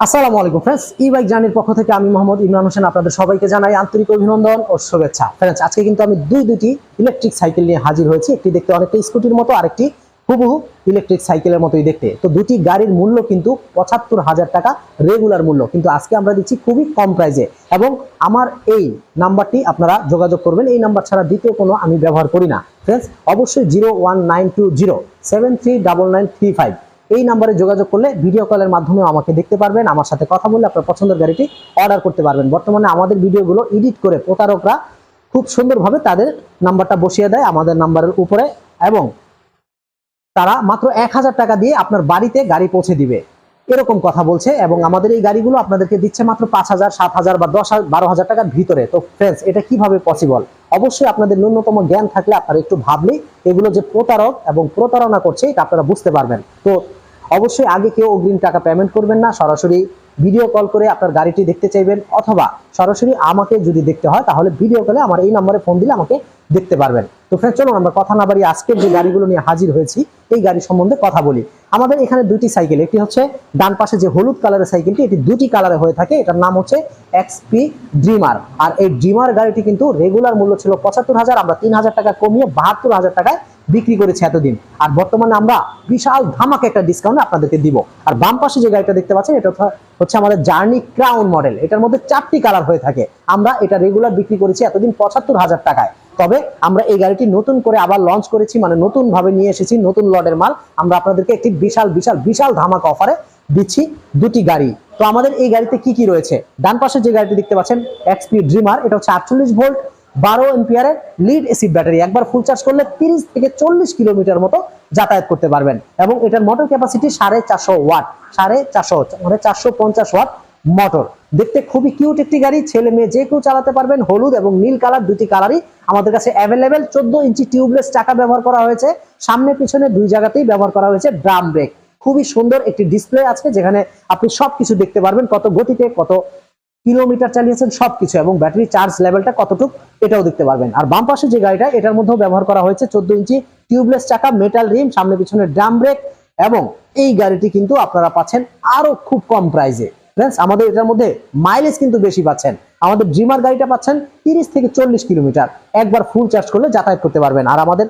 আসসালামু আলাইকুম ফ্রেন্ডস ই বাইক জার্নির পক্ষ থেকে আমি মোহাম্মদ ইমরান হোসেন আপনাদের সবাইকে জানাই আন্তরিক অভিনন্দন ও শুভেচ্ছা। ফ্রেন্ডস আজকে কিন্তু আমি দুই দুটি ইলেকট্রিক সাইকেল নিয়ে হাজির হয়েছি। একটি দেখতে অনেকটা স্কুটির মতো, আরেকটি হুবহু ইলেকট্রিক সাইকেলের মতোই দেখতে। তো দুটি গাড়ির মূল্য কিন্তু পঁচাত্তর হাজার টাকা রেগুলার মূল্য। কিন্তু আজকে আমরা দিচ্ছি খুবই কম প্রাইজে এবং আমার এই নাম্বারটি আপনারা যোগাযোগ করবেন। এই নাম্বার ছাড়া দ্বিতীয় কোনো আমি ব্যবহার করি না। ফ্রেন্ডস অবশ্যই zero one nine two zero seven three double nine three five. এই নাম্বারে যোগাযোগ করলে ভিডিও কলের মাধ্যমে আমাকে দেখতে পারবেন, আমার সাথে কথা বলে আপনার পছন্দের গাড়িটি অর্ডার করতে পারবেন। বর্তমানে আমাদের ভিডিওগুলো এডিট করে প্রতারকরা খুব সুন্দরভাবে তাদের নাম্বারটা বসিয়ে দেয় আমাদের নাম্বারের উপরে এবং তারা মাত্র এক হাজার টাকা দিয়ে আপনার বাড়িতে গাড়ি পৌঁছে দিবে। এরকম কথা বলছে এবং আমাদের এই গাড়িগুলো আপনাদেরকে দিচ্ছে মাত্র পাঁচ হাজার, সাত হাজার বা দশ হাজার, বারো হাজার টাকার ভিতরে। তো ফ্রেন্ডস এটা কীভাবে পসিবল অবশ্যই আপনাদের ন্যূনতম জ্ঞান থাকলে আপনারা একটু ভাবলেই এগুলো যে প্রতারক এবং প্রতারণা করছে, এটা আপনারা বুঝতে পারবেন। তো অবশ্যই আগে কেউ অগ্রিম টাকা পেমেন্ট করবেন না, সরাসরি ভিডিও কল করে আপনার গাড়িটি দেখতে চাইবেন অথবা সরাসরি আমাকে যদি দেখতে হয়, তাহলে ভিডিও কলে আমার এই নম্বরে ফোন দিলে আমাকে দেখতে পারবেন। তো ফ্রেন্ড চলুন আমরা কথা না বাড়িয়ে আজকের যে গাড়িগুলো নিয়ে হাজির হয়েছি, এই গাড়ি সম্বন্ধে কথা বলি। আমাদের এখানে দুটি সাইকেল, একটি হচ্ছে ডান পাশে যে হলুদ কালারের সাইকেলটি, এটি দুটি কালারে হয়ে থাকে, এটার নাম হচ্ছে এক্সপি ড্রিমার আর এই ড্রিমার গাড়িটি কিন্তু রেগুলার মূল্য ছিল পঁচাত্তর হাজার, আমরা তিন হাজার টাকা কমিয়ে বাহাত্তর হাজার টাকায় বিক্রি করেছি এতদিন। আর বর্তমানে আমরা বিশাল ধামাকে একটা ডিসকাউন্ট আপনাদেরকে দিব। আর বাম পাশে যে গাড়িটা দেখতে পাচ্ছেন, এটা হচ্ছে আমাদের জার্নি ক্রাউন মডেল এটার মধ্যে চারটি কালার হয়ে থাকে। আমরা এটা রেগুলার বিক্রি করেছি এতদিন পঁচাত্তর হাজার টাকায়। তবে আমরা এই গাড়িটি নতুন করে আবার লঞ্চ করেছি মানে নতুন ভাবে নিয়ে এসেছি, নতুন লটের মাল। আমরা আপনাদেরকে একটি বিশাল বিশাল বিশাল ধামাকা অফারে দিচ্ছি দুটি গাড়ি। তো আমাদের এই গাড়িতে কি কি রয়েছে? ডান পাশে যে গাড়িটি দেখতে পাচ্ছেন এক্সপি ড্রিমার এটা হচ্ছে আটচল্লিশ ভোল্ট, বারো এম্পিয়ারের লিড এসিড ব্যাটারি একবার ফুল চার্জ করলে তিরিশ থেকে চল্লিশ কিলোমিটার মতো যাতায়াত করতে পারবেন। এবং এটার মোটর ক্যাপাসিটি সাড়ে চারশো ওয়াট সাড়ে চারশো মানে চারশো পঞ্চাশ ওয়াট মোটর। দেখতে খুবই কিউট একটি গাড়ি, ছেলে মেয়ে যে কেউ চালাতে পারবেন, হলুদ এবং নীল কালার দুটি কালারই আমাদের কাছে অ্যাভেলেবেল চোদ্দ ইঞ্চি টিউবলেস চাকা ব্যবহার করা হয়েছে। সামনে পিছনে দুই জায়গাতেই ব্যবহার করা হয়েছে ড্রাম ব্রেক খুবই সুন্দর একটি ডিসপ্লে আছে যেখানে আপনি সবকিছু দেখতে পারবেন, কত গতিতে, কত কিলোমিটার চালিয়েছেন, সবকিছু এবং ব্যাটারি চার্জ লেভেলটা কতটুকু, এটাও দেখতে পারবেন। আর বাম পাশে যে গাড়িটা, এটার মধ্যেও ব্যবহার করা হয়েছে চোদ্দ ইঞ্চি টিউবলেস চাকা মেটাল রিম সামনে পিছনে ড্রাম ব্রেক এবং এই গাড়িটি কিন্তু আপনারা পাচ্ছেন আরও খুব কম প্রাইসে ফ্রেন্ডস আমাদের এটার মধ্যে মাইলেজ কিন্তু বেশি পাচ্ছেন। আমাদের ড্রিমার গাড়িটা পাচ্ছেন তিরিশ থেকে চল্লিশ কিলোমিটার। একবার ফুল চার্জ করলে যাতায়াত করতে পারবেন। আর আমাদের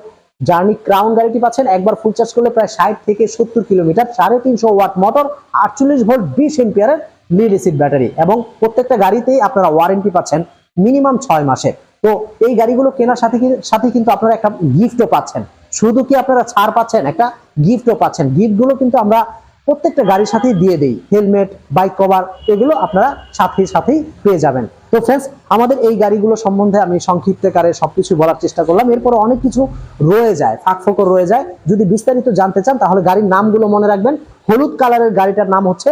জার্নি ক্রাউন গাড়িটি পাচ্ছেন, একবার ফুল চার্জ করলে প্রায় ষাট থেকে সত্তর কিলোমিটার, সাড়ে তিনশো ওয়াট মোটর আটচল্লিশ ভোল্ট বিশ এম্পিয়ারের লিড এসিড ব্যাটারি এবং প্রত্যেকটা গাড়িতেই আপনারা ওয়ারেন্টি পাচ্ছেন মিনিমাম ছয় মাসে। তো এই গাড়িগুলো কেনার সাথে সাথে কিন্তু আপনারা একটা গিফটও পাচ্ছেন। শুধু কি আপনারা ছাড় পাচ্ছেন, একটা গিফটও পাচ্ছেন। গিফটগুলো কিন্তু আমরা প্রত্যেকটা গাড়ির সাথেই দিয়ে দেই। হেলমেট বাইক কভার এগুলো আপনারা সাথে সাথেই পেয়ে যাবেন। তো ফ্রেন্ডস আমাদের এই গাড়িগুলো সম্বন্ধে আমি সংক্ষিপ্তকারে সবকিছু বলার চেষ্টা করলাম। এরপর অনেক কিছু রয়ে যায়, ফাঁক ফোকর রয়ে যায়। যদি বিস্তারিত জানতে চান, তাহলে গাড়ির নামগুলো মনে রাখবেন। হলুদ কালারের গাড়িটার নাম হচ্ছে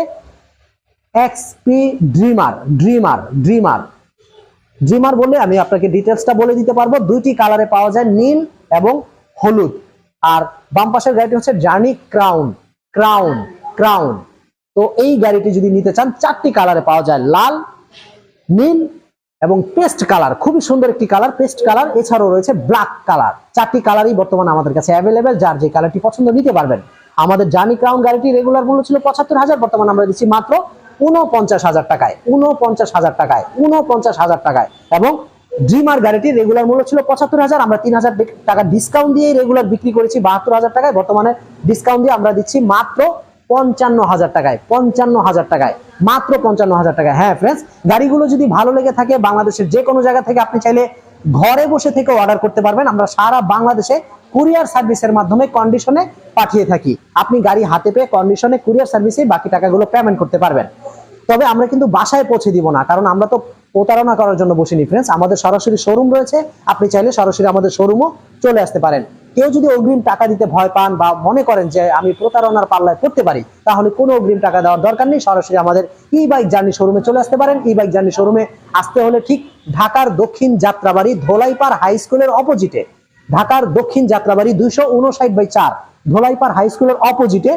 XP dreamer dreamer dreamer dreamer বলে আমি আপনাকে ডিটেলসটা বলে দিতে পারব। দুইটি কালারে পাওয়া যায়, নীল এবং হলুদ। আর বাম পাশের গাড়িটি হচ্ছে জার্নি ক্রাউন ক্রাউন ক্রাউন তো এই গাড়িটি যদি নিতে চান, চারটি কালারে পাওয়া যায়, লাল, নীল এবং পেস্ট কালার খুবই সুন্দর একটি কালার পেস্ট কালার এছাড়াও রয়েছে ব্ল্যাক কালার চারটি কালারই বর্তমানে আমাদের কাছে অ্যাভেলেবেল যার যে কালারটি পছন্দ, নিতে পারবেন। আমাদের জার্নি ক্রাউন গাড়িটি রেগুলার মূল্য ছিল পঁচাত্তর হাজার, বর্তমানে আমরা দিচ্ছি মাত্র উনপঞ্চাশ হাজার টাকায়। উনপঞ্চাশ হাজার টাকায় উনপঞ্চাশ হাজার টাকায়। এবং ড্রিমার গাড়িটি রেগুলার মূল্য ছিল পঁচাত্তর হাজার, আমরা তিন হাজার টাকা ডিসকাউন্ট দিয়ে রেগুলার বিক্রি করেছি বাহাত্তর হাজার টাকায়। বর্তমানে ডিসকাউন্ট দিয়ে আমরা দিচ্ছি মাত্র পঞ্চান্ন হাজার টাকায় পঞ্চান্ন হাজার টাকায়, মাত্র পঞ্চান্ন হাজার টাকায়। হ্যাঁ ফ্রেন্ডস গাড়িগুলো যদি ভালো লেগে থাকে, বাংলাদেশের যে কোনো জায়গা থেকে আপনি চাইলে ঘরে বসে থেকে অর্ডার করতে পারবেন। আমরা সারা বাংলাদেশে কুরিয়ার সার্ভিসের মাধ্যমে কন্ডিশনে পাঠিয়ে থাকি। আপনি গাড়ি হাতে পেয়ে কন্ডিশনে কুরিয়ার সার্ভিসে বাকি টাকাগুলো পেমেন্ট করতে পারবেন। তবে আমরা কিন্তু বাসায় পৌঁছে দিব না, কারণ আমরা তো প্রতারণা করার জন্য বসিনি ফ্রেন্ডস আমাদের সরাসরি শোরুম রয়েছে, আপনি চাইলে সরাসরি আমাদের শোরুমও চলে আসতে পারেন। কেউ যদি অগ্রিম টাকা দিতে ভয় পান বা মনে করেন যে আমি প্রতারণার পাল্লায় পড়তে পারি, তাহলে কোনো অগ্রিম টাকা দেওয়ার দরকার নেই। সরাসরি আমাদের ই বাইক জার্নি শোরুমে চলে আসতে পারেন। ই বাইক জার্নি শোরুমে আসতে হলে ঠিক ঢাকার দক্ষিণ যাত্রাবাড়ি ধোলাইপাড় হাই স্কুলের অপোজিটে ঢাকার দক্ষিণ যাত্রাবাড়ি দুইশো উনষাট বাই চার। ধোলাইপাড় হাই স্কুলের অপোজিটে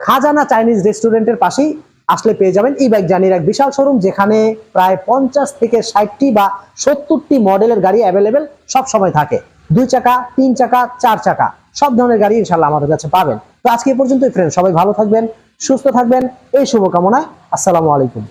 খাজানা চাইনিজ রেস্টুরেন্টের পাশেই আসলে পেয়ে যাবেন ই বাইক জার্নির এক বিশাল শোরুম যেখানে প্রায় পঞ্চাশ থেকে ষাটটি বা সত্তরটি মডেলের গাড়ি অ্যাভেলেবেল সব সময় থাকে। দুই চাকা, তিন চাকা, চার চাকা। সব ধরনের গাড়ি ইনশাল্লাহ আমাদের কাছে পাবেন। তো আজকে পর্যন্তই ফ্রেন্ড সবাই ভালো থাকবেন, সুস্থ থাকবেন। এই শুভকামনায়, আসসালামু আলাইকুম।